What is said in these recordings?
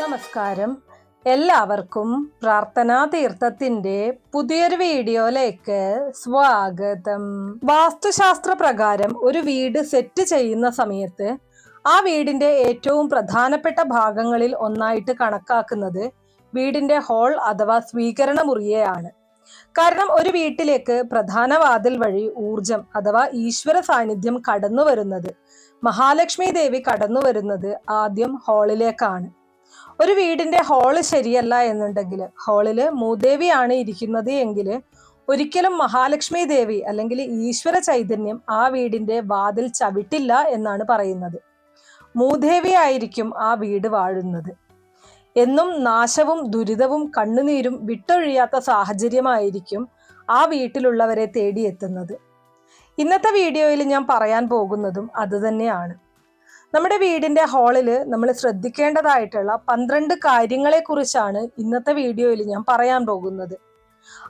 നമസ്കാരം. എല്ലാവർക്കും പ്രാർത്ഥനാ തീർത്ഥത്തിന്റെ പുതിയൊരു വീഡിയോയിലേക്ക് സ്വാഗതം. വാസ്തുശാസ്ത്ര പ്രകാരം ഒരു വീട് സെറ്റ് ചെയ്യുന്ന സമയത്ത് ആ വീടിന്റെ ഏറ്റവും പ്രധാനപ്പെട്ട ഭാഗങ്ങളിൽ ഒന്നായിട്ട് കണക്കാക്കുന്നത് വീടിന്റെ ഹോൾ അഥവാ സ്വീകരണ മുറിയെയാണ്. കാരണം ഒരു വീട്ടിലേക്ക് പ്രധാന വാതിൽ വഴി ഊർജം അഥവാ ഈശ്വര സാന്നിധ്യം കടന്നു വരുന്നത് മഹാലക്ഷ്മി ദേവി കടന്നു വരുന്നത് ആദ്യം ഹാളിലേക്കാണ്. ഒരു വീടിന്റെ ഹാൾ ശരിയല്ല എന്നുണ്ടെങ്കിൽ ഹാളിൽ മൂദേവിയാണ് ഇരിക്കുന്നത് എങ്കിൽ ഒരിക്കലും മഹാലക്ഷ്മി ദേവി അല്ലെങ്കിൽ ഈശ്വര ചൈതന്യം ആ വീടിന്റെ വാതിൽ ചവിട്ടില്ല എന്നാണ് പറയുന്നത്. മൂദേവി ആയിരിക്കും ആ വീട് വാഴുന്നത്. എന്നും നാശവും ദുരിതവും കണ്ണുനീരും വിട്ടൊഴിയാത്ത സാഹചര്യമായിരിക്കും ആ വീട്ടിലുള്ളവരെ തേടിയെത്തുന്നത്. ഇന്നത്തെ വീഡിയോയിൽ ഞാൻ പറയാൻ പോകുന്നതും അതുതന്നെയാണ് നമ്മുടെ വീടിന്റെ ഹാളിൽ നമ്മൾ ശ്രദ്ധിക്കേണ്ടതായിട്ടുള്ള പന്ത്രണ്ട് കാര്യങ്ങളെ കുറിച്ചാണ് ഇന്നത്തെ വീഡിയോയിൽ ഞാൻ പറയാൻ പോകുന്നത്.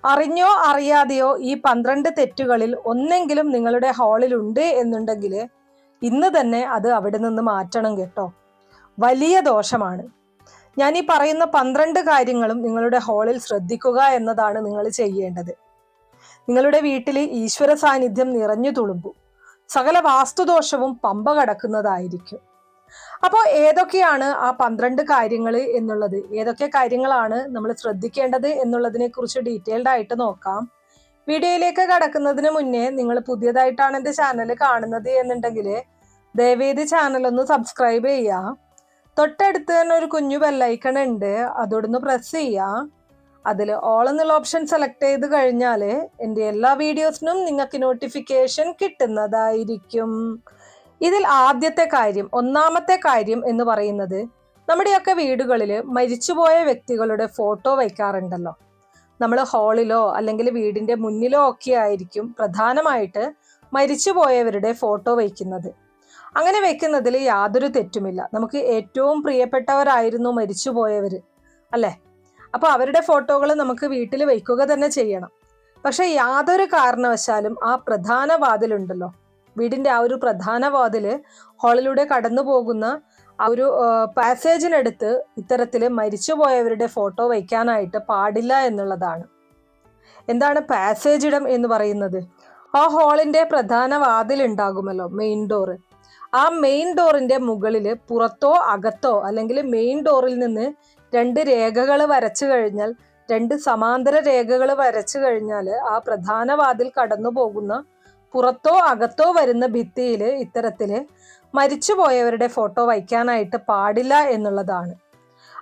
അറിഞ്ഞോ അറിയാതെയോ ഈ പന്ത്രണ്ട് തെറ്റുകളിൽ ഒന്നെങ്കിലും നിങ്ങളുടെ ഹാളിൽ ഉണ്ട് എന്നുണ്ടെങ്കിൽ ഇന്ന് തന്നെ അത് അവിടെ നിന്ന് മാറ്റണം കേട്ടോ. വലിയ ദോഷമാണ്. ഞാൻ ഈ പറയുന്ന പന്ത്രണ്ട് കാര്യങ്ങളും നിങ്ങളുടെ ഹാളിൽ ശ്രദ്ധിക്കുക എന്നതാണ് നിങ്ങൾ ചെയ്യേണ്ടത്. നിങ്ങളുടെ വീട്ടിൽ ഈശ്വര സാന്നിധ്യം നിറഞ്ഞു തുളുമ്പും. സകല വാസ്തുദോഷവും പമ്പ കടക്കുന്നതായിരിക്കും. അപ്പോൾ ഏതൊക്കെയാണ് ആ പന്ത്രണ്ട് കാര്യങ്ങൾ എന്നുള്ളത്? ഏതൊക്കെ കാര്യങ്ങളാണ് നമ്മൾ ശ്രദ്ധിക്കേണ്ടത് എന്നുള്ളതിനെ കുറിച്ച് ഡീറ്റെയിൽഡ് ആയിട്ട് നോക്കാം. വീഡിയോയിലേക്ക് കടക്കുന്നതിന് മുന്നേ നിങ്ങൾ പുതിയതായിട്ടാണ് എന്റെ ചാനൽ കാണുന്നത് എന്നുണ്ടെങ്കിൽ ദയവേദി ചാനൽ ഒന്ന് സബ്സ്ക്രൈബ് ചെയ്യുക. തൊട്ടടുത്ത് തന്നെ ഒരു കുഞ്ഞു ബെല്ലൈക്കൺ ഉണ്ട്. അതോടൊന്ന് പ്രസ് ചെയ്യുക. അതിൽ ഓൾ എന്നുള്ള ഓപ്ഷൻ സെലക്ട് ചെയ്ത് കഴിഞ്ഞാൽ എന്റെ എല്ലാ വീഡിയോസിനും നിങ്ങൾക്ക് നോട്ടിഫിക്കേഷൻ കിട്ടുന്നതായിരിക്കും. ഇതിൽ ആദ്യത്തെ കാര്യം ഒന്നാമത്തെ കാര്യം എന്ന് പറയുന്നത് നമ്മുടെയൊക്കെ വീടുകളിൽ മരിച്ചുപോയ വ്യക്തികളുടെ ഫോട്ടോ വയ്ക്കാറുണ്ടല്ലോ. നമ്മൾ ഹാളിലോ അല്ലെങ്കിൽ വീടിന്റെ മുന്നിലോ ഒക്കെ ആയിരിക്കും പ്രധാനമായിട്ട് മരിച്ചുപോയവരുടെ ഫോട്ടോ വയ്ക്കുന്നത്. അങ്ങനെ വെക്കുന്നതിൽ യാതൊരു തെറ്റുമില്ല. നമുക്ക് ഏറ്റവും പ്രിയപ്പെട്ടവരായിരുന്നു മരിച്ചുപോയവർ അല്ലേ? അപ്പൊ അവരുടെ ഫോട്ടോകൾ നമുക്ക് വീട്ടിൽ വയ്ക്കുക തന്നെ ചെയ്യണം. പക്ഷെ യാതൊരു കാരണവശാലും ആ പ്രധാന വാതിലുണ്ടല്ലോ. വീടിന്റെ ആ ഒരു പ്രധാന വാതിൽ ഹാളിലൂടെ കടന്നു പോകുന്ന ആ ഒരു പാസേജിനടുത്ത് ഇത്തരത്തിൽ മരിച്ചുപോയവരുടെ ഫോട്ടോ വയ്ക്കാനായിട്ട് പാടില്ല എന്നുള്ളതാണ്. എന്താണ് പാസേജ് ഇടം എന്ന് പറയുന്നത്? ആ ഹോളിന്റെ പ്രധാന വാതിൽ ഉണ്ടാകുമല്ലോ മെയിൻ ഡോറ്. ആ മെയിൻ ഡോറിന്റെ മുകളിൽ പുറത്തോ അകത്തോ അല്ലെങ്കിൽ മെയിൻ ഡോറിൽ നിന്ന് രണ്ട് രേഖകൾ വരച്ചു കഴിഞ്ഞാൽ രണ്ട് സമാന്തര രേഖകൾ വരച്ചു കഴിഞ്ഞാൽ ആ പ്രധാന വാതിൽ കടന്നു പോകുന്ന പുറത്തോ അകത്തോ വരുന്ന ഭിത്തിയിൽ ഇത്തരത്തിൽ മരിച്ചുപോയവരുടെ ഫോട്ടോ വയ്ക്കാനായിട്ട് പാടില്ല എന്നുള്ളതാണ്.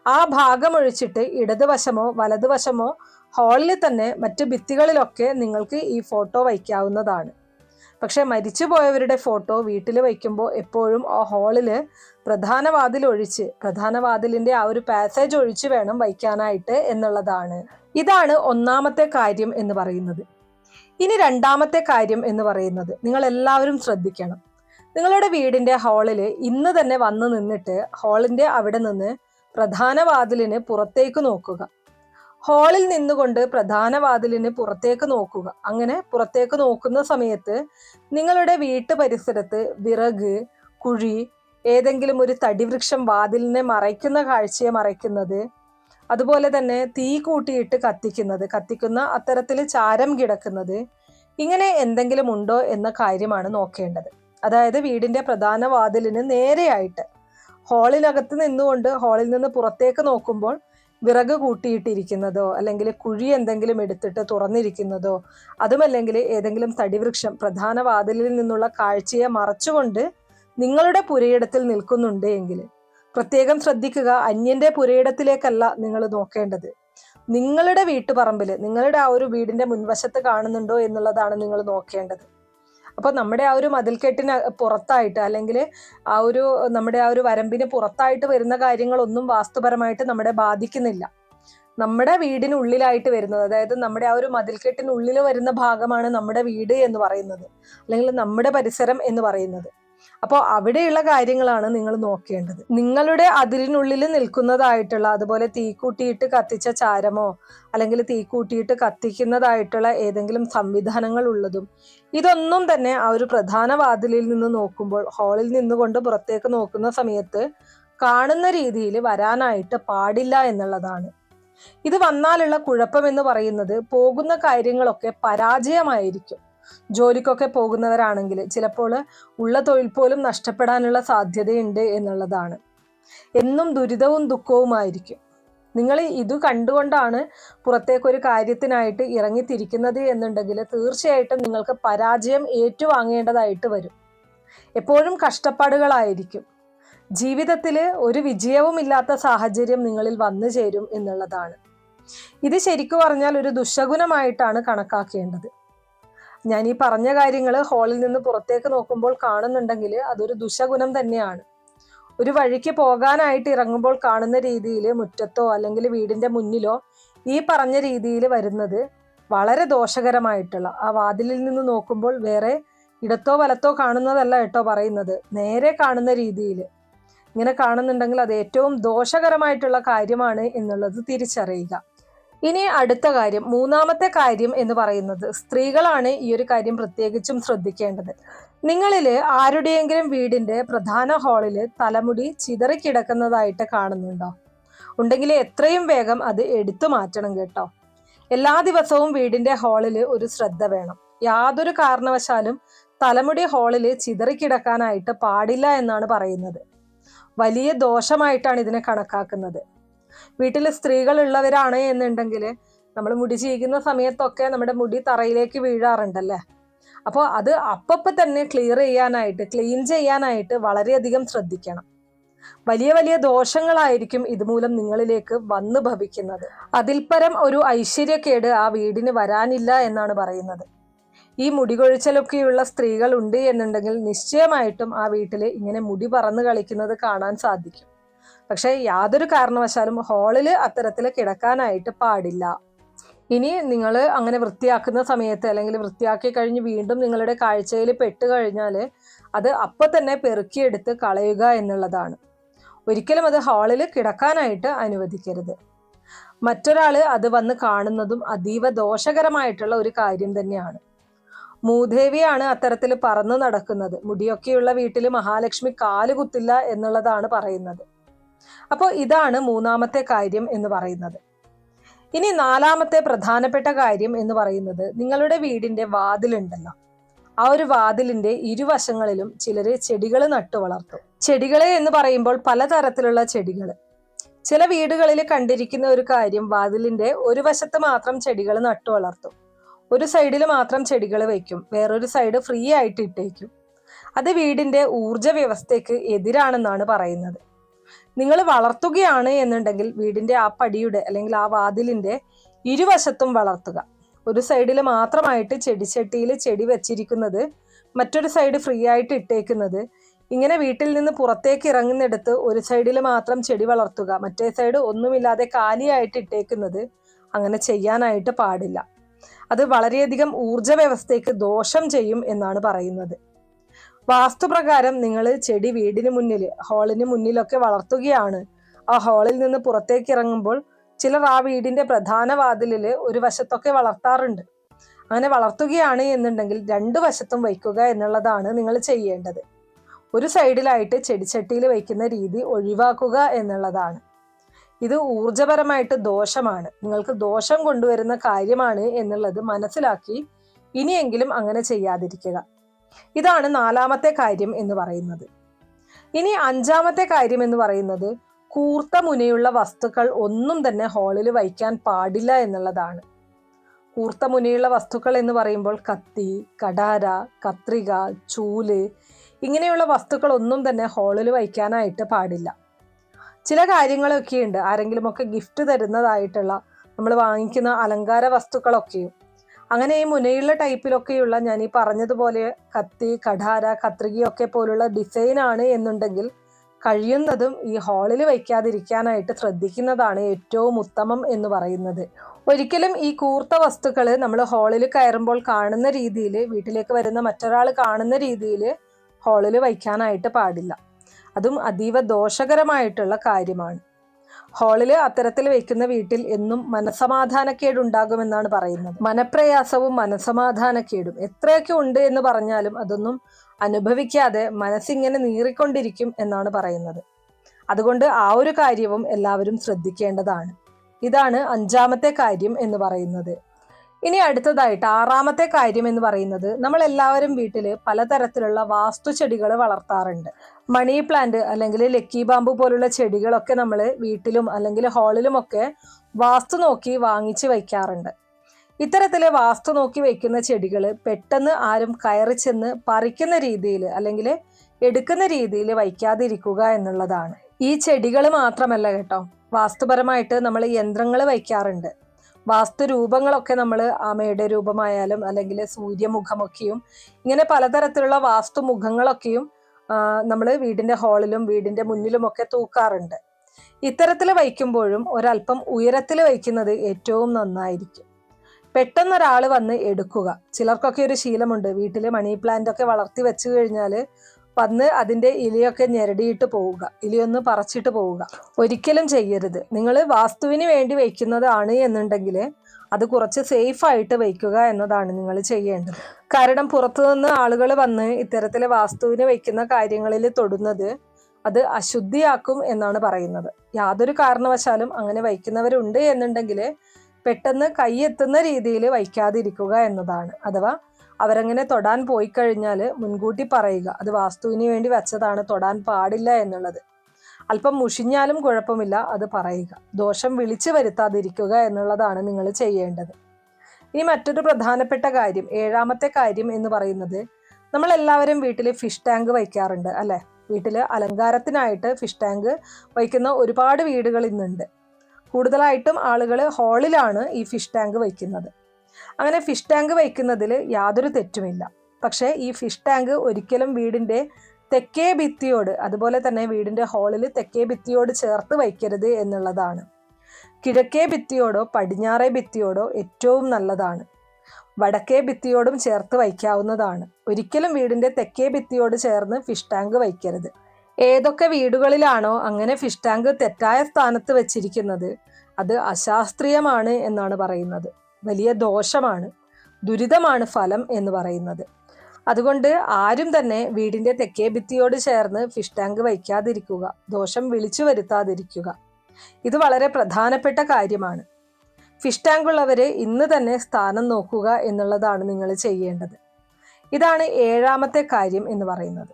ആ ഭാഗം ഒഴിച്ചിട്ട് ഇടതുവശമോ വലതുവശമോ ഹാളിൽ തന്നെ മറ്റു ഭിത്തികളിലൊക്കെ നിങ്ങൾക്ക് ഈ ഫോട്ടോ വയ്ക്കാവുന്നതാണ്. പക്ഷെ മരിച്ചുപോയവരുടെ ഫോട്ടോ വീട്ടിൽ വയ്ക്കുമ്പോൾ എപ്പോഴും ആ ഹാളിൽ പ്രധാന വാതിൽ ഒഴിച്ച് പ്രധാന വാതിലിന്റെ ആ ഒരു പാസേജ് ഒഴിച്ച് വേണം വയ്ക്കാനായിട്ട് എന്നുള്ളതാണ്. ഇതാണ് ഒന്നാമത്തെ കാര്യം എന്ന് പറയുന്നത്. ഇനി രണ്ടാമത്തെ കാര്യം എന്ന് പറയുന്നത് നിങ്ങൾ എല്ലാവരും ശ്രദ്ധിക്കണം. നിങ്ങളുടെ വീടിന്റെ ഹാളിൽ ഇന്ന് തന്നെ വന്നു നിന്നിട്ട് ഹാളിന്റെ അവിടെ നിന്ന് പ്രധാന വാതിലിന് പുറത്തേക്ക് നോക്കുക. ഹാളിൽ നിന്നുകൊണ്ട് പ്രധാന വാതിലിന് പുറത്തേക്ക് നോക്കുക. അങ്ങനെ പുറത്തേക്ക് നോക്കുന്ന സമയത്ത് നിങ്ങളുടെ വീട്ടു പരിസരത്ത് വിറക് കുഴി ഏതെങ്കിലും ഒരു തടിവൃക്ഷം വാതിലിനെ മറയ്ക്കുന്ന കാഴ്ചയെ മറയ്ക്കുന്നത് അതുപോലെ തന്നെ തീ കൂട്ടിയിട്ട് കത്തിക്കുന്നത് കത്തിക്കുന്ന അത്തരത്തിൽ ചാരം കിടക്കുന്നത് ഇങ്ങനെ എന്തെങ്കിലും ഉണ്ടോ എന്ന കാര്യമാണ് നോക്കേണ്ടത്. അതായത് വീടിന്റെ പ്രധാന വാതിലിന് നേരെയായിട്ട്. ഹാളിനകത്ത് നിന്നുകൊണ്ട് ഹാളിൽ നിന്ന് പുറത്തേക്ക് നോക്കുമ്പോൾ വിറക് കൂട്ടിയിട്ടിരിക്കുന്നതോ അല്ലെങ്കിൽ കുഴി എന്തെങ്കിലും എടുത്തിട്ട് തുറന്നിരിക്കുന്നതോ അതുമല്ലെങ്കിൽ ഏതെങ്കിലും തടിവൃക്ഷം പ്രധാന വാതിലിൽ നിന്നുള്ള കാഴ്ചയെ മറച്ചുകൊണ്ട് നിങ്ങളുടെ പുരയിടത്തിൽ നിൽക്കുന്നുണ്ട് എങ്കിൽ പ്രത്യേകം ശ്രദ്ധിക്കുക അന്യന്റെ പുരയിടത്തിലേക്കല്ല നിങ്ങൾ നോക്കേണ്ടത്. നിങ്ങളുടെ വീട്ടുപറമ്പിൽ നിങ്ങളുടെ ആ ഒരു വീടിന്റെ മുൻവശത്ത് കാണുന്നുണ്ടോ എന്നുള്ളതാണ് നിങ്ങൾ നോക്കേണ്ടത്. അപ്പോൾ നമ്മുടെ ആ ഒരു മതിൽക്കെട്ടിന് പുറത്തായിട്ട് അല്ലെങ്കിൽ ആ ഒരു നമ്മുടെ ആ ഒരു വരമ്പിന് പുറത്തായിട്ട് വരുന്ന കാര്യങ്ങളൊന്നും വാസ്തുപരമായിട്ട് നമ്മളെ ബാധിക്കുന്നില്ല. നമ്മുടെ വീടിനുള്ളിലായിട്ട് വരുന്നത് അതായത് നമ്മുടെ ആ ഒരു മതിൽക്കെട്ടിനുള്ളിൽ വരുന്ന ഭാഗമാണ് നമ്മുടെ വീട് എന്ന് പറയുന്നത്. അല്ലെങ്കിൽ നമ്മുടെ പരിസരം എന്ന് പറയുന്നത്. അപ്പോൾ അവിടെയുള്ള കാര്യങ്ങളാണ് നിങ്ങൾ നോക്കേണ്ടത്. നിങ്ങളുടെ അതിരിനുള്ളിൽ നിൽക്കുന്നതായിട്ടുള്ള അതുപോലെ തീ കൂട്ടിയിട്ട് കത്തിച്ച ചാരമോ അല്ലെങ്കിൽ തീ കൂട്ടിയിട്ട് കത്തിക്കുന്നതായിട്ടുള്ള ഏതെങ്കിലും സംവിധാനങ്ങൾ ഉള്ളതും ഇതൊന്നും തന്നെ ആ ഒരു പ്രധാന വാതിലിൽ നിന്ന് നോക്കുമ്പോൾ ഹാളിൽ നിന്നുകൊണ്ട് പുറത്തേക്ക് നോക്കുന്ന സമയത്ത് കാണുന്ന രീതിയിൽ വരാനായിട്ട് പാടില്ല എന്നുള്ളതാണ്. ഇത് വന്നാലുള്ള കുഴപ്പമെന്ന് പറയുന്നത് പോകുന്ന കാര്യങ്ങളൊക്കെ പരാജയമായിരിക്കും. ജോലിക്കൊക്കെ പോകുന്നവരാണെങ്കിൽ ചിലപ്പോൾ ഉള്ള തൊഴിൽ പോലും നഷ്ടപ്പെടാനുള്ള സാധ്യതയുണ്ട് എന്നുള്ളതാണ്. എന്നും ദുരിതവും ദുഃഖവുമായിരിക്കും. നിങ്ങൾ ഇത് കണ്ടുകൊണ്ടാണ് പുറത്തേക്കൊരു കാര്യത്തിനായിട്ട് ഇറങ്ങിത്തിരിക്കുന്നത് എന്നുണ്ടെങ്കിൽ തീർച്ചയായിട്ടും നിങ്ങൾക്ക് പരാജയം ഏറ്റുവാങ്ങേണ്ടതായിട്ട് വരും. എപ്പോഴും കഷ്ടപ്പാടുകളായിരിക്കും. ജീവിതത്തിൽ ഒരു വിജയവുമില്ലാത്ത സാഹചര്യം നിങ്ങളിൽ വന്നു ചേരും എന്നുള്ളതാണ്. ഇത് ശരിക്കു പറഞ്ഞാൽ ഒരു ദുശകുനമായിട്ടാണ് കണക്കാക്കേണ്ടത്. ഞാൻ ഈ പറഞ്ഞ കാര്യങ്ങൾ ഹാളിൽ നിന്ന് പുറത്തേക്ക് നോക്കുമ്പോൾ കാണുന്നുണ്ടെങ്കിൽ അതൊരു ദുശഗുണം തന്നെയാണ്. ഒരു വഴിക്ക് പോകാനായിട്ട് ഇറങ്ങുമ്പോൾ കാണുന്ന രീതിയിൽ മുറ്റത്തോ അല്ലെങ്കിൽ വീടിന്റെ മുന്നിലോ ഈ പറഞ്ഞ രീതിയിൽ വരുന്നത് വളരെ ദോഷകരമായിട്ടുള്ള ആ വാതിലിൽ നിന്ന് നോക്കുമ്പോൾ വേറെ ഇടത്തോ വലത്തോ കാണുന്നതല്ല കേട്ടോ പറയുന്നത്. നേരെ കാണുന്ന രീതിയിൽ ഇങ്ങനെ കാണുന്നുണ്ടെങ്കിൽ അത് ഏറ്റവും ദോഷകരമായിട്ടുള്ള കാര്യമാണ് എന്നുള്ളത് തിരിച്ചറിയുക. ഇനി അടുത്ത കാര്യം മൂന്നാമത്തെ കാര്യം എന്ന് പറയുന്നത് സ്ത്രീകളാണ് ഈ ഒരു കാര്യം പ്രത്യേകിച്ചും ശ്രദ്ധിക്കേണ്ടത്. നിങ്ങളിൽ ആരുടെയെങ്കിലും വീടിന്റെ പ്രധാന ഹാളിൽ തലമുടി ചിതറിക്കിടക്കുന്നതായിട്ട് കാണുന്നുണ്ടോ? ഉണ്ടെങ്കിൽ എത്രയും വേഗം അത് എടുത്തു മാറ്റണം കേട്ടോ. എല്ലാ ദിവസവും വീടിന്റെ ഹാളിൽ ഒരു ശ്രദ്ധ വേണം. യാതൊരു കാരണവശാലും തലമുടി ഹാളിൽ ചിതറിക്കിടക്കാനായിട്ട് പാടില്ല എന്നാണ് പറയുന്നത്. വലിയ ദോഷമായിട്ടാണ് ഇതിനെ കണക്കാക്കുന്നത്. വീട്ടിൽ സ്ത്രീകൾ ഉള്ളവരാണ് എന്നുണ്ടെങ്കിൽ നമ്മൾ മുടി ചീകുന്ന സമയത്തൊക്കെ നമ്മുടെ മുടി തറയിലേക്ക് വീഴാറുണ്ടല്ലേ? അപ്പോൾ അത് അപ്പപ്പം തന്നെ ക്ലിയർ ചെയ്യാനായിട്ട് ക്ലീൻ ചെയ്യാനായിട്ട് വളരെയധികം ശ്രദ്ധിക്കണം. വലിയ വലിയ ദോഷങ്ങളായിരിക്കും ഇതുമൂലം നിങ്ങളിലേക്ക് വന്നു ഭവിക്കുന്നത്. അതിൽപരം ഒരു ഐശ്വര്യക്കേട് ആ വീടിന് വരാനില്ല എന്നാണ് പറയുന്നത്. ഈ മുടി കൊഴിച്ചലൊക്കെയുള്ള സ്ത്രീകൾ ഉണ്ട് എന്നുണ്ടെങ്കിൽ നിശ്ചയമായിട്ടും ആ വീട്ടിൽ ഇങ്ങനെ മുടി പറന്ന് കളിക്കുന്നത് കാണാൻ സാധിക്കും. പക്ഷേ യാതൊരു കാരണവശാലും ഹാളിൽ അത്തരത്തിൽ കിടക്കാനായിട്ട് പാടില്ല. ഇനി നിങ്ങൾ അങ്ങനെ വൃത്തിയാക്കുന്ന സമയത്ത് അല്ലെങ്കിൽ വൃത്തിയാക്കി കഴിഞ്ഞ് വീണ്ടും നിങ്ങളുടെ കാഴ്ചയിൽ പെട്ട് കഴിഞ്ഞാൽ അത് അപ്പം തന്നെ പെറുക്കിയെടുത്ത് കളയുക എന്നുള്ളതാണ്. ഒരിക്കലും അത് ഹാളിൽ കിടക്കാനായിട്ട് അനുവദിക്കരുത്. മറ്റൊരാൾ അത് വന്ന് കാണുന്നതും അതീവ ദോഷകരമായിട്ടുള്ള ഒരു കാര്യം തന്നെയാണ്. മൂദേവിയാണ് അത്തരത്തിൽ പറന്നു നടക്കുന്നത്. മുടിയൊക്കെയുള്ള വീട്ടിൽ മഹാലക്ഷ്മി കാൽ കുത്തില്ല എന്നുള്ളതാണ് പറയുന്നത്. അപ്പോൾ ഇതാണ് മൂന്നാമത്തെ കാര്യം എന്ന് പറയുന്നത്. ഇനി നാലാമത്തെ പ്രധാനപ്പെട്ട കാര്യം എന്ന് പറയുന്നത് നിങ്ങളുടെ വീടിന്റെ വാതിലുണ്ടല്ലോ. ആ ഒരു വാതിലിന്റെ ഇരുവശങ്ങളിലും ചിലര് ചെടികൾ നട്ടു വളർത്തും. ചെടികളെ എന്ന് പറയുമ്പോൾ പലതരത്തിലുള്ള ചെടികൾ ചില വീടുകളിൽ കണ്ടിരിക്കുന്ന ഒരു കാര്യം വാതിലിന്റെ ഒരു വശത്ത് മാത്രം ചെടികൾ നട്ടു വളർത്തും. ഒരു സൈഡിൽ മാത്രം ചെടികൾ വയ്ക്കും. വേറൊരു സൈഡ് ഫ്രീ ആയിട്ട് ഇട്ടേക്കും. അത് വീടിന്റെ ഊർജ വ്യവസ്ഥയ്ക്ക് എതിരാണെന്നാണ് പറയുന്നത്. നിങ്ങൾ വളർത്തുകയാണ് എന്നുണ്ടെങ്കിൽ വീടിന്റെ ആ പടിയുടെ അല്ലെങ്കിൽ ആ വാതിലിന്റെ ഇരുവശത്തും വളർത്തുക. ഒരു സൈഡിൽ മാത്രമായിട്ട് ചെടിച്ചട്ടിയിൽ ചെടി വെച്ചിരിക്കുന്നത് മറ്റൊരു സൈഡ് ഫ്രീ ആയിട്ട് ഇട്ടേക്കുന്നത്. ഇങ്ങനെ വീട്ടിൽ നിന്ന് പുറത്തേക്ക് ഇറങ്ങുന്നിടത്ത് ഒരു സൈഡിൽ മാത്രം ചെടി വളർത്തുക മറ്റേ സൈഡ് ഒന്നുമില്ലാതെ കാലിയായിട്ട് ഇട്ടേക്കുന്നത് അങ്ങനെ ചെയ്യാനായിട്ട് പാടില്ല. അത് വളരെയധികം ഊർജ വ്യവസ്ഥയ്ക്ക് ദോഷം ചെയ്യും എന്നാണ് പറയുന്നത്. വാസ്തുപ്രകാരം നിങ്ങൾ ചെടി വീടിന് മുന്നിൽ ഹാളിന് മുന്നിലൊക്കെ വളർത്തുകയാണ്. ആ ഹാളിൽ നിന്ന് പുറത്തേക്ക് ഇറങ്ങുമ്പോൾ ചിലർ ആ വീടിന്റെ പ്രധാന വാതിലിൽ ഒരു വശത്തൊക്കെ വളർത്താറുണ്ട്. അങ്ങനെ വളർത്തുകയാണ് എന്നുണ്ടെങ്കിൽ രണ്ടു വശത്തും വയ്ക്കുക എന്നുള്ളതാണ് നിങ്ങൾ ചെയ്യേണ്ടത്. ഒരു സൈഡിലായിട്ട് ചെടിച്ചട്ടിയിൽ വയ്ക്കുന്ന രീതി ഒഴിവാക്കുക എന്നുള്ളതാണ്. ഇത് ഊർജപരമായിട്ട് ദോഷമാണ്. നിങ്ങൾക്ക് ദോഷം കൊണ്ടുവരുന്ന കാര്യമാണ് എന്നുള്ളത് മനസ്സിലാക്കി ഇനിയെങ്കിലും അങ്ങനെ ചെയ്യാതിരിക്കുക. ഇതാണ് നാലാമത്തെ കാര്യം എന്ന് പറയുന്നത്. ഇനി അഞ്ചാമത്തെ കാര്യം എന്ന് പറയുന്നത് കൂർത്ത മുനയുള്ള വസ്തുക്കൾ ഒന്നും തന്നെ ഹാളിൽ വയ്ക്കാൻ പാടില്ല എന്നുള്ളതാണ്. കൂർത്ത മുനയുള്ള വസ്തുക്കൾ എന്ന് പറയുമ്പോൾ കത്തി കടാര കത്രിക ചൂൽ ഇങ്ങനെയുള്ള വസ്തുക്കൾ ഒന്നും തന്നെ ഹാളിൽ വയ്ക്കാനായിട്ട് പാടില്ല. ചില കാര്യങ്ങളൊക്കെയുണ്ട്. ആരെങ്കിലുമൊക്കെ ഗിഫ്റ്റ് തരുന്നതായിട്ടുള്ള നമ്മൾ വാങ്ങിക്കുന്ന അലങ്കാര വസ്തുക്കളൊക്കെയും അങ്ങനെ ഈ മുനയുള്ള ടൈപ്പിലൊക്കെയുള്ള ഞാൻ ഈ പറഞ്ഞതുപോലെ കത്തി കഠാര കത്രികയൊക്കെ പോലുള്ള ഡിസൈൻ ആണ് എന്നുണ്ടെങ്കിൽ കഴിയുന്നതും ഈ ഹാളിൽ വയ്ക്കാതിരിക്കാനായിട്ട് ശ്രദ്ധിക്കുന്നതാണ് ഏറ്റവും ഉത്തമം എന്ന് പറയുന്നത്. ഒരിക്കലും ഈ കൂർത്ത വസ്തുക്കൾ നമ്മൾ ഹാളിൽ കയറുമ്പോൾ കാണുന്ന രീതിയിൽ വീട്ടിലേക്ക് വരുന്ന മറ്റൊരാൾ കാണുന്ന രീതിയിൽ ഹാളിൽ വയ്ക്കാനായിട്ട് പാടില്ല. അതും അതീവ ദോഷകരമായിട്ടുള്ള കാര്യമാണ്. ഹാളിൽ അത്തരത്തിൽ വെക്കുന്ന വീട്ടിൽ എന്നും മനസമാധാനക്കേട് ഉണ്ടാകുമെന്നാണ് പറയുന്നത്. മനപ്രയാസവും മനസമാധാനക്കേടും എത്രയൊക്കെ ഉണ്ട് എന്ന് പറഞ്ഞാലും അതൊന്നും അനുഭവിക്കാതെ മനസ്സിങ്ങനെ നീറിക്കൊണ്ടിരിക്കും എന്നാണ് പറയുന്നത്. അതുകൊണ്ട് ആ ഒരു കാര്യവും എല്ലാവരും ശ്രദ്ധിക്കേണ്ടതാണ്. ഇതാണ് അഞ്ചാമത്തെ കാര്യം എന്ന് പറയുന്നത്. ഇനി അടുത്തതായിട്ട് ആറാമത്തെ കാര്യം എന്ന് പറയുന്നത് നമ്മൾ എല്ലാവരും വീട്ടിൽ പലതരത്തിലുള്ള വാസ്തു ചെടികൾ വളർത്താറുണ്ട്. മണി പ്ലാന്റ് അല്ലെങ്കിൽ ലക്കി ബാമ്പു പോലുള്ള ചെടികളൊക്കെ നമ്മൾ വീട്ടിലും അല്ലെങ്കിൽ ഹാളിലുമൊക്കെ വാസ്തു നോക്കി വാങ്ങിച്ച് വയ്ക്കാറുണ്ട്. ഇത്തരത്തിൽ വാസ്തു നോക്കി വയ്ക്കുന്ന ചെടികൾ പെട്ടെന്ന് ആരും കയറി ചെന്ന് പറിക്കുന്ന രീതിയിൽ അല്ലെങ്കിൽ എടുക്കുന്ന രീതിയിൽ വയ്ക്കാതിരിക്കുക എന്നുള്ളതാണ്. ഈ ചെടികൾ മാത്രമല്ല കേട്ടോ വാസ്തുപരമായിട്ട് നമ്മൾ യന്ത്രങ്ങൾ വയ്ക്കാറുണ്ട്. വാസ്തു രൂപങ്ങളൊക്കെ നമ്മൾ ആമയുടെ രൂപമായാലും അല്ലെങ്കിൽ സൂര്യമുഖമൊക്കെയും ഇങ്ങനെ പലതരത്തിലുള്ള വാസ്തുമുഖങ്ങളൊക്കെയും നമ്മൾ വീടിന്റെ ഹാളിലും വീടിന്റെ മുന്നിലുമൊക്കെ തൂക്കാറുണ്ട്. ഇത്തരത്തിൽ വയ്ക്കുമ്പോഴും ഒരല്പം ഉയരത്തിൽ വയ്ക്കുന്നത് ഏറ്റവും നന്നായിരിക്കും. പെട്ടെന്ന് ഒരാൾ വന്ന് എടുക്കുക. ചിലർക്കൊക്കെ ഒരു ശീലമുണ്ട്. വീട്ടിൽ മണി പ്ലാന്റ് ഒക്കെ വളർത്തി വെച്ചു കഴിഞ്ഞാൽ വന്ന് അതിന്റെ ഇലയൊക്കെ ഞെരടിയിട്ട് പോവുക. ഇലയൊന്ന് പറിച്ചിട്ട് പോവുക. ഒരിക്കലും ചെയ്യരുത്. നിങ്ങൾ വാസ്തുവിന് വേണ്ടി വയ്ക്കുന്നതാണ് എന്നുണ്ടെങ്കിൽ അത് കുറച്ച് സേഫ് ആയിട്ട് വയ്ക്കുക എന്നതാണ് നിങ്ങൾ ചെയ്യേണ്ടത്. കാരണം പുറത്തുനിന്ന് ആളുകൾ വന്ന് ഇത്തരത്തിൽ വാസ്തുവിന് വയ്ക്കുന്ന കാര്യങ്ങളിൽ തൊടുന്നത് അത് അശുദ്ധിയാക്കും എന്നാണ് പറയുന്നത്. യാതൊരു കാരണവശാലും അങ്ങനെ വയ്ക്കുന്നവരുണ്ട് എന്നുണ്ടെങ്കിൽ പെട്ടെന്ന് കൈയെത്തുന്ന രീതിയിൽ വയ്ക്കാതിരിക്കുക എന്നതാണ്. അഥവാ അവരങ്ങനെ തൊടാൻ പോയി കഴിഞ്ഞാൽ മുൻകൂട്ടി പറയുക അത് വാസ്തുവിന് വേണ്ടി വെച്ചതാണ് തൊടാൻ പാടില്ല എന്നുള്ളത്. അല്പം മുഷിഞ്ഞാലും കുഴപ്പമില്ല അത് പറയുക. ദോഷം വിളിച്ചു വരുത്താതിരിക്കുക എന്നുള്ളതാണ് നിങ്ങൾ ചെയ്യേണ്ടത്. ഇനി മറ്റൊരു പ്രധാനപ്പെട്ട കാര്യം ഏഴാമത്തെ കാര്യം എന്ന് പറയുന്നത് നമ്മൾ എല്ലാവരും വീട്ടിൽ ഫിഷ് ടാങ്ക് വയ്ക്കാറുണ്ട് അല്ലേ? വീട്ടിൽ അലങ്കാരത്തിനായിട്ട് ഫിഷ് ടാങ്ക് വയ്ക്കുന്ന ഒരുപാട് വീടുകൾ ഇന്നുണ്ട്. കൂടുതലായിട്ടും ആളുകൾ ഹാളിലാണ് ഈ ഫിഷ് ടാങ്ക് വയ്ക്കുന്നത്. അങ്ങനെ ഫിഷ് ടാങ്ക് വയ്ക്കുന്നതിൽ യാതൊരു തെറ്റുമില്ല. പക്ഷേ ഈ ഫിഷ് ടാങ്ക് ഒരിക്കലും വീടിന്റെ തെക്കേ ഭിത്തിയോട് അതുപോലെ തന്നെ വീടിന്റെ ഹാളിൽ തെക്കേ ഭിത്തിയോട് ചേർത്ത് വയ്ക്കരുത് എന്നുള്ളതാണ്. കിഴക്കേ ഭിത്തിയോടോ പടിഞ്ഞാറേ ഭിത്തിയോടോ ഏറ്റവും നല്ലതാണ്. വടക്കേ ഭിത്തിയോടും ചേർത്ത് വയ്ക്കാവുന്നതാണ്. ഒരിക്കലും വീടിന്റെ തെക്കേ ഭിത്തിയോട് ചേർന്ന് ഫിഷ് ടാങ്ക് വയ്ക്കരുത്. ഏതൊക്കെ വീടുകളിലാണോ അങ്ങനെ ഫിഷ് ടാങ്ക് തെറ്റായ സ്ഥാനത്ത് വെച്ചിരിക്കുന്നത് അത് അശാസ്ത്രീയമാണ് എന്നാണ് പറയുന്നത്. വലിയ ദോഷമാണ് ദുരിതമാണ് ഫലം എന്ന് പറയുന്നത്. അതുകൊണ്ട് ആരും തന്നെ വീടിന്റെ തെക്കേ ഭിത്തിയോട് ചേർന്ന് ഫിഷ് ടാങ്ക് വയ്ക്കാതിരിക്കുക ദോഷം വിളിച്ചു വരുത്താതിരിക്കുക. ഇത് വളരെ പ്രധാനപ്പെട്ട കാര്യമാണ്. ഫിഷ് ടാങ്ക് ഉള്ളവരെ ഇന്ന് തന്നെ സ്ഥാനം നോക്കുക എന്നുള്ളതാണ് നിങ്ങൾ ചെയ്യേണ്ടത്. ഇതാണ് ഏഴാമത്തെ കാര്യം എന്ന് പറയുന്നത്.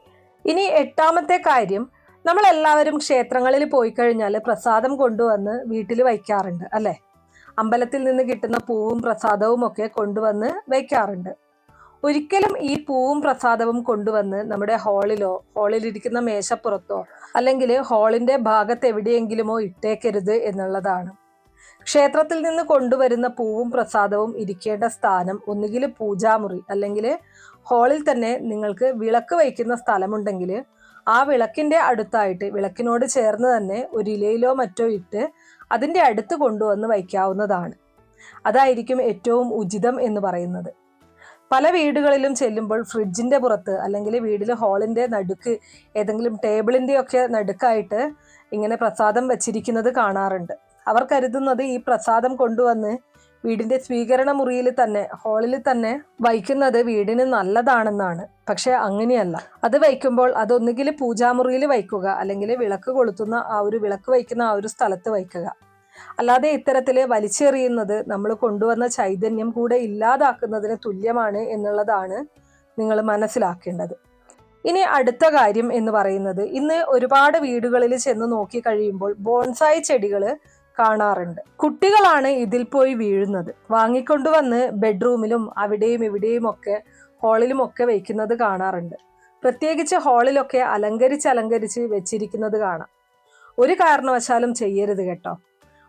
ഇനി എട്ടാമത്തെ കാര്യം നമ്മൾ എല്ലാവരും ക്ഷേത്രങ്ങളിൽ പോയി കഴിഞ്ഞാൽ പ്രസാദം കൊണ്ടുവന്ന് വീട്ടിൽ വയ്ക്കാറുണ്ട് അല്ലേ? അമ്പലത്തിൽ നിന്ന് കിട്ടുന്ന പൂവും പ്രസാദവും ഒക്കെ കൊണ്ടുവന്ന് വയ്ക്കാറുണ്ട് ഒരിക്കലും ഈ പൂവും പ്രസാദവും കൊണ്ടുവന്ന് നമ്മുടെ ഹാളിലോ ഹാളിലിരിക്കുന്ന മേശപ്പുറത്തോ അല്ലെങ്കിൽ ഹാളിന്റെ ഭാഗത്ത് എവിടെയെങ്കിലുമോ ഇട്ടേക്കരുത് എന്നുള്ളതാണ്. ക്ഷേത്രത്തിൽ നിന്ന് കൊണ്ടുവരുന്ന പൂവും പ്രസാദവും ഇരിക്കേണ്ട സ്ഥാനം ഒന്നുകിൽ പൂജാമുറി അല്ലെങ്കിൽ ഹാളിൽ തന്നെ നിങ്ങൾക്ക് വിളക്ക് വയ്ക്കുന്ന സ്ഥലമുണ്ടെങ്കിൽ ആ വിളക്കിന്റെ അടുത്തായിട്ട് വിളക്കിനോട് ചേർന്ന് തന്നെ ഒരു ഇലയിലോ മറ്റോ ഇട്ട് അതിന്റെ അടുത്ത് കൊണ്ടുവന്ന് വയ്ക്കാവുന്നതാണ്. അതായിരിക്കും ഏറ്റവും ഉചിതം എന്ന് പറയുന്നത്. പല വീടുകളിലും ചെല്ലുമ്പോൾ ഫ്രിഡ്ജിന്റെ പുറത്ത് അല്ലെങ്കിൽ വീടിലെ ഹാളിന്റെ നടുക്ക് ഏതെങ്കിലും ടേബിളിന്റെ ഒക്കെ നടുക്കായിട്ട് ഇങ്ങനെ പ്രസാദം വച്ചിരിക്കുന്നത് കാണാറുണ്ട്. അവർ കരുതുന്നത് ഈ പ്രസാദം കൊണ്ടുവന്ന് വീടിന്റെ സ്വീകരണ മുറിയിൽ തന്നെ ഹാളിൽ തന്നെ വയ്ക്കുന്നത് വീടിന് നല്ലതാണെന്നാണ്. പക്ഷെ അങ്ങനെയല്ല. അത് വയ്ക്കുമ്പോൾ അതൊന്നുകിൽ പൂജാമുറിയിൽ വയ്ക്കുക അല്ലെങ്കിൽ വിളക്ക് കൊളുത്തുന്ന ആ ഒരു വിളക്ക് വയ്ക്കുന്ന ആ ഒരു സ്ഥലത്ത് വയ്ക്കുക. അല്ലാതെ ഇത്തരത്തിൽ വലിച്ചെറിയുന്നത് നമ്മൾ കൊണ്ടുവന്ന ചൈതന്യം കൂടെ ഇല്ലാതാക്കുന്നതിന് തുല്യമാണ് എന്നുള്ളതാണ് നിങ്ങൾ മനസ്സിലാക്കേണ്ടത്. ഇനി അടുത്ത കാര്യം എന്ന് പറയുന്നത് ഇന്ന് ഒരുപാട് വീടുകളിൽ ചെന്ന് നോക്കി കഴിയുമ്പോൾ ബോൺസായി ചെടികൾ കാണാറുണ്ട്. കുട്ടികളാണ് ഇതിൽ പോയി വീഴുന്നത്. വാങ്ങിക്കൊണ്ടുവന്ന് ബെഡ്റൂമിലും അവിടെയും ഇവിടെയും ഒക്കെ ഹാളിലും ഒക്കെ വയ്ക്കുന്നത് കാണാറുണ്ട്. പ്രത്യേകിച്ച് ഹാളിലൊക്കെ അലങ്കരിച്ച് അലങ്കരിച്ച് വെച്ചിരിക്കുന്നത് കാണാം. ഒരു കാരണവശാലും ചെയ്യരുത് കേട്ടോ.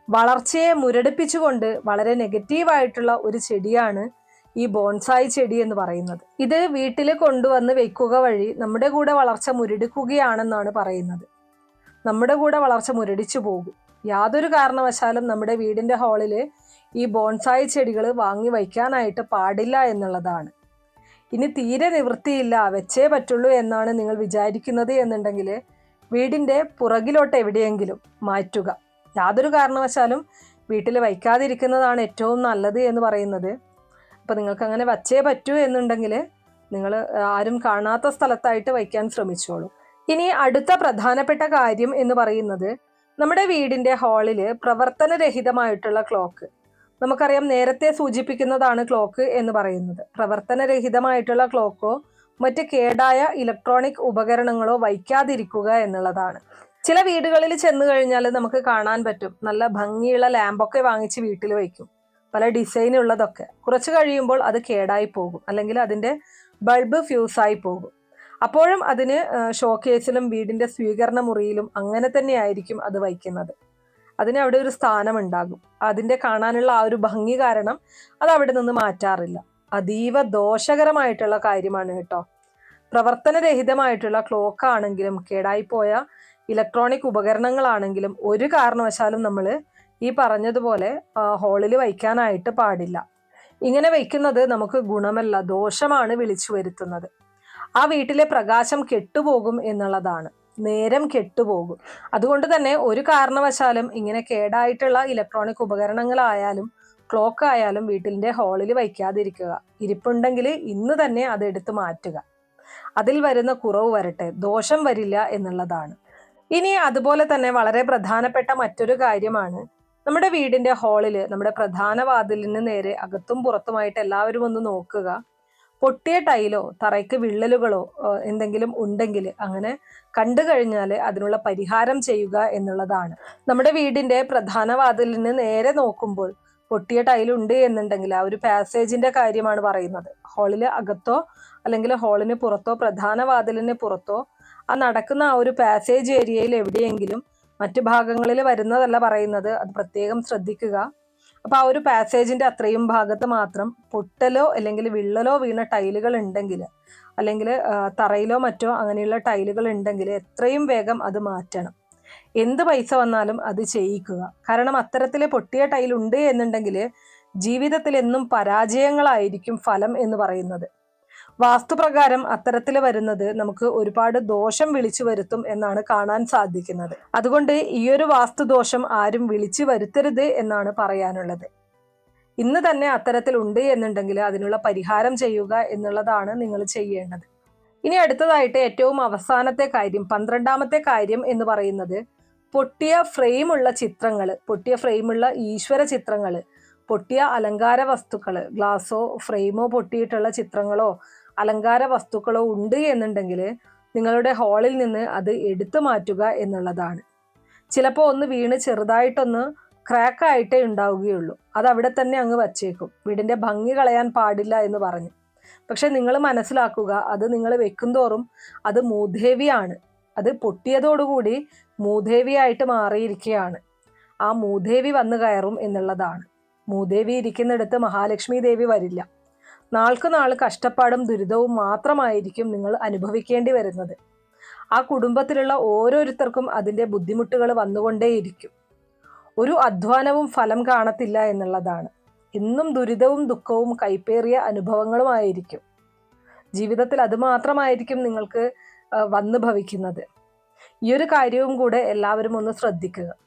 വളർച്ചയെ മുരടിപ്പിച്ചുകൊണ്ട് വളരെ നെഗറ്റീവായിട്ടുള്ള ഒരു ചെടിയാണ് ഈ ബോൺസായി ചെടി എന്ന് പറയുന്നത്. ഇത് വീട്ടിൽ കൊണ്ടുവന്ന് വെക്കുക വഴി നമ്മുടെ കൂടെ വളർച്ച മുരടിക്കുകയാണെന്നാണ് പറയുന്നത്. നമ്മുടെ കൂടെ വളർച്ച മുരടിച്ചു പോകും. യാതൊരു കാരണവശാലും നമ്മുടെ വീടിന്റെ ഹാളിൽ ഈ ബോൺസായി ചെടികൾ വാങ്ങി വയ്ക്കാനായിട്ട് പാടില്ല എന്നുള്ളതാണ്. ഇനി തീരെ നിവൃത്തിയില്ല വെച്ചേ പറ്റുള്ളൂ എന്നാണ് നിങ്ങൾ വിചാരിക്കുന്നത് എന്നുണ്ടെങ്കിൽ വീടിന്റെ പുറകിലോട്ട് എവിടെയെങ്കിലും മാറ്റുക. യാതൊരു കാരണവശാലും വീട്ടിൽ വയ്ക്കാതിരിക്കുന്നതാണ് ഏറ്റവും നല്ലത് എന്ന് പറയുന്നത്. അപ്പോൾ നിങ്ങൾക്ക് അങ്ങനെ വച്ചേ പറ്റൂ എന്നുണ്ടെങ്കിൽ നിങ്ങൾ ആരും കാണാത്ത സ്ഥലത്തായിട്ട് വയ്ക്കാൻ ശ്രമിച്ചോളൂ. ഇനി അടുത്ത പ്രധാനപ്പെട്ട കാര്യം എന്ന് പറയുന്നത് നമ്മുടെ വീടിന്റെ ഹാളിൽ പ്രവർത്തനരഹിതമായിട്ടുള്ള ക്ലോക്ക്. നമുക്കറിയാം നേരത്തെ സൂചിപ്പിക്കുന്നതാണ് ക്ലോക്ക് എന്ന് പറയുന്നത്. പ്രവർത്തനരഹിതമായിട്ടുള്ള ക്ലോക്കോ മറ്റ് കേടായ ഇലക്ട്രോണിക് ഉപകരണങ്ങളോ വയ്ക്കാതിരിക്കുക എന്നുള്ളതാണ്. ചില വീടുകളിൽ ചെന്ന് കഴിഞ്ഞാൽ നമുക്ക് കാണാൻ പറ്റും. നല്ല ഭംഗിയുള്ള ലാമ്പൊക്കെ വാങ്ങിച്ച് വീട്ടിൽ വയ്ക്കും. പല ഡിസൈനുള്ളതൊക്കെ കുറച്ച് കഴിയുമ്പോൾ അത് കേടായി പോകും. അല്ലെങ്കിൽ അതിന്റെ ബൾബ് ഫ്യൂസായി പോകും. അപ്പോഴും അതിന് ഷോക്കേസിലും വീടിന്റെ സ്വീകരണ മുറിയിലും അങ്ങനെ തന്നെയായിരിക്കും അത് വയ്ക്കുന്നത്. അതിന് അവിടെ ഒരു സ്ഥാനം ഉണ്ടാകും അതിന്റെ കാണാനുള്ള ആ ഒരു ഭംഗി കാരണം അത് അവിടെ നിന്ന് മാറ്റാറില്ല. അതീവ ദോഷകരമായിട്ടുള്ള കാര്യമാണ് കേട്ടോ. പ്രവർത്തനരഹിതമായിട്ടുള്ള ക്ലോക്ക് ആണെങ്കിലും കേടായിപ്പോയ ഇലക്ട്രോണിക് ഉപകരണങ്ങളാണെങ്കിലും ഒരു കാരണവശാലും നമ്മൾ ഈ പറഞ്ഞതുപോലെ ഹോളിൽ വയ്ക്കാനായിട്ട് പാടില്ല. ഇങ്ങനെ വയ്ക്കുന്നത് നമുക്ക് ഗുണമല്ല ദോഷമാണ് വിളിച്ചു വരുത്തുന്നത്. ആ വീട്ടിലെ പ്രകാശം കെട്ടുപോകും എന്നുള്ളതാണ്. നേരം കെട്ടുപോകും. അതുകൊണ്ട് തന്നെ ഒരു കാരണവശാലും ഇങ്ങനെ കേടായിട്ടുള്ള ഇലക്ട്രോണിക് ഉപകരണങ്ങളായാലും ക്ലോക്ക് ആയാലും വീട്ടിന്റെ ഹാളിൽ വയ്ക്കാതിരിക്കുക. ഇരിപ്പുണ്ടെങ്കിൽ ഇന്ന് തന്നെ അത് എടുത്തു മാറ്റുക. അതിൽ വരുന്ന കുറവ് വരട്ടെ ദോഷം വരില്ല എന്നുള്ളതാണ്. ഇനി അതുപോലെ തന്നെ വളരെ പ്രധാനപ്പെട്ട മറ്റൊരു കാര്യമാണ് നമ്മുടെ വീടിന്റെ ഹാളിൽ നമ്മുടെ പ്രധാന വാതിലിന് നേരെ അകത്തും പുറത്തുമായിട്ട് എല്ലാവരും ഒന്ന് നോക്കുക. പൊട്ടിയ ടൈലോ തറയ്ക്ക് വിള്ളലുകളോ എന്തെങ്കിലും ഉണ്ടെങ്കിൽ അങ്ങനെ കണ്ടു കഴിഞ്ഞാൽ അതിനുള്ള പരിഹാരം ചെയ്യുക എന്നുള്ളതാണ്. നമ്മുടെ വീടിന്റെ പ്രധാന വാതിലിന് നേരെ നോക്കുമ്പോൾ പൊട്ടിയ ടൈലുണ്ട് എന്നുണ്ടെങ്കിൽ ആ ഒരു പാസേജിന്റെ കാര്യമാണ് പറയുന്നത്. ഹാളിൽ അകത്തോ അല്ലെങ്കിൽ ഹാളിന് പുറത്തോ പ്രധാന വാതിലിന് പുറത്തോ ആ നടക്കുന്ന ആ ഒരു പാസേജ് ഏരിയയിൽ എവിടെയെങ്കിലും മറ്റു ഭാഗങ്ങളിൽ വരുന്നതല്ല പറയുന്നത്. അത് പ്രത്യേകം ശ്രദ്ധിക്കുക. അപ്പോൾ ആ ഒരു പാസേജിന്റെ അത്രയും ഭാഗത്ത് മാത്രം പൊട്ടലോ അല്ലെങ്കിൽ വിള്ളലോ വീണ ടൈലുകൾ ഉണ്ടെങ്കിൽ അല്ലെങ്കിൽ തറയിലോ മറ്റോ അങ്ങനെയുള്ള ടൈലുകൾ ഉണ്ടെങ്കിൽ എത്രയും വേഗം അത് മാറ്റണം. എന്ത് പൈസ വന്നാലും അത് ചെയ്യിക്കുക. കാരണം അത്തരത്തിൽ പൊട്ടിയ ടൈൽ ഉണ്ട് എന്നുണ്ടെങ്കിൽ ജീവിതത്തിൽ എന്നും പരാജയങ്ങളായിരിക്കും ഫലം എന്ന് പറയുന്നത്. വാസ്തുപ്രകാരം അത്തരത്തിൽ വരുന്നത് നമുക്ക് ഒരുപാട് ദോഷം വിളിച്ചു വരുത്തും എന്നാണ് കാണാൻ സാധിക്കുന്നത്. അതുകൊണ്ട് ഈ ഒരു വാസ്തുദോഷം ആരും വിളിച്ചു വരുത്തരുത് എന്നാണ് പറയാനുള്ളത്. ഇന്ന് തന്നെ അത്തരത്തിൽ ഉണ്ട് എന്നുണ്ടെങ്കിൽ അതിനുള്ള പരിഹാരം ചെയ്യുക എന്നുള്ളതാണ് നിങ്ങൾ ചെയ്യേണ്ടത്. ഇനി അടുത്തതായിട്ട് ഏറ്റവും അവസാനത്തെ കാര്യം പന്ത്രണ്ടാമത്തെ കാര്യം എന്ന് പറയുന്നത് പൊട്ടിയ ഫ്രെയിമുള്ള ചിത്രങ്ങൾ പൊട്ടിയ ഫ്രെയിമുള്ള ഈശ്വര ചിത്രങ്ങൾ പൊട്ടിയ അലങ്കാര വസ്തുക്കൾ ഗ്ലാസോ ഫ്രെയിമോ പൊട്ടിയിട്ടുള്ള ചിത്രങ്ങളോ അലങ്കാര വസ്തുക്കളോ ഉണ്ട് എന്നുണ്ടെങ്കിൽ നിങ്ങളുടെ ഹാളിൽ നിന്ന് അത് എടുത്തു മാറ്റുക എന്നുള്ളതാണ്. ചിലപ്പോൾ ഒന്ന് വീണ് ചെറുതായിട്ടൊന്ന് ക്രാക്കായിട്ടേ ഉണ്ടാവുകയുള്ളൂ. അത് അവിടെ തന്നെ അങ്ങ് വച്ചേക്കും. വീടിന്റെ ഭംഗി കളയാൻ പാടില്ല എന്ന് പറഞ്ഞു. പക്ഷെ നിങ്ങൾ മനസ്സിലാക്കുക അത് നിങ്ങൾ വെക്കുന്തോറും അത് മൂദേവിയാണ് അത് പൊട്ടിയതോടുകൂടി മൂദേവിയായിട്ട് മാറിയിരിക്കുകയാണ്. ആ മൂദേവി വന്നു കയറും എന്നുള്ളതാണ്. മൂദേവി ഇരിക്കുന്നിടത്ത് മഹാലക്ഷ്മി ദേവി വരില്ല. നാൾക്ക് നാൾ കഷ്ടപ്പാടും ദുരിതവും മാത്രമായിരിക്കും നിങ്ങൾ അനുഭവിക്കേണ്ടി വരുന്നത്. ആ കുടുംബത്തിലുള്ള ഓരോരുത്തർക്കും അതിന്റെ ബുദ്ധിമുട്ടുകൾ വന്നുകൊണ്ടേയിരിക്കും. ഒരു അധ്വാനവും ഫലം കാണത്തില്ല എന്നുള്ളതാണ്. ഇന്നും ദുരിതവും ദുഃഖവും കൈപ്പേറിയ അനുഭവങ്ങളുമായിരിക്കും. ജീവിതത്തിൽ അത് മാത്രമായിരിക്കും നിങ്ങൾക്ക് വന്നു ഭവിക്കുന്നത് ഈ ഒരു കാര്യവും കൂടെ എല്ലാവരും ഒന്ന് ശ്രദ്ധിക്കുക.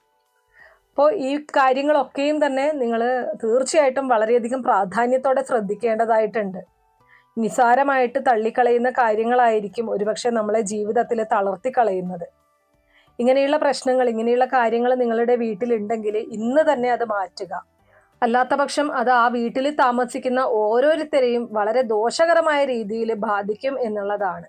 അപ്പോൾ ഈ കാര്യങ്ങളൊക്കെയും തന്നെ നിങ്ങൾ തീർച്ചയായിട്ടും വളരെയധികം പ്രാധാന്യത്തോടെ ശ്രദ്ധിക്കേണ്ടതായിട്ടുണ്ട്. നിസാരമായിട്ട് തള്ളിക്കളയുന്ന കാര്യങ്ങളായിരിക്കും ഒരുപക്ഷെ നമ്മളെ ജീവിതത്തിൽ തളർത്തി കളയുന്നത് ഇങ്ങനെയുള്ള പ്രശ്നങ്ങൾ ഇങ്ങനെയുള്ള കാര്യങ്ങൾ നിങ്ങളുടെ വീട്ടിലുണ്ടെങ്കിൽ ഇന്ന് തന്നെ അത് മാറ്റുക. അല്ലാത്ത പക്ഷം അത് ആ വീട്ടിൽ താമസിക്കുന്ന ഓരോരുത്തരെയും വളരെ ദോഷകരമായ രീതിയിൽ ബാധിക്കും എന്നുള്ളതാണ്.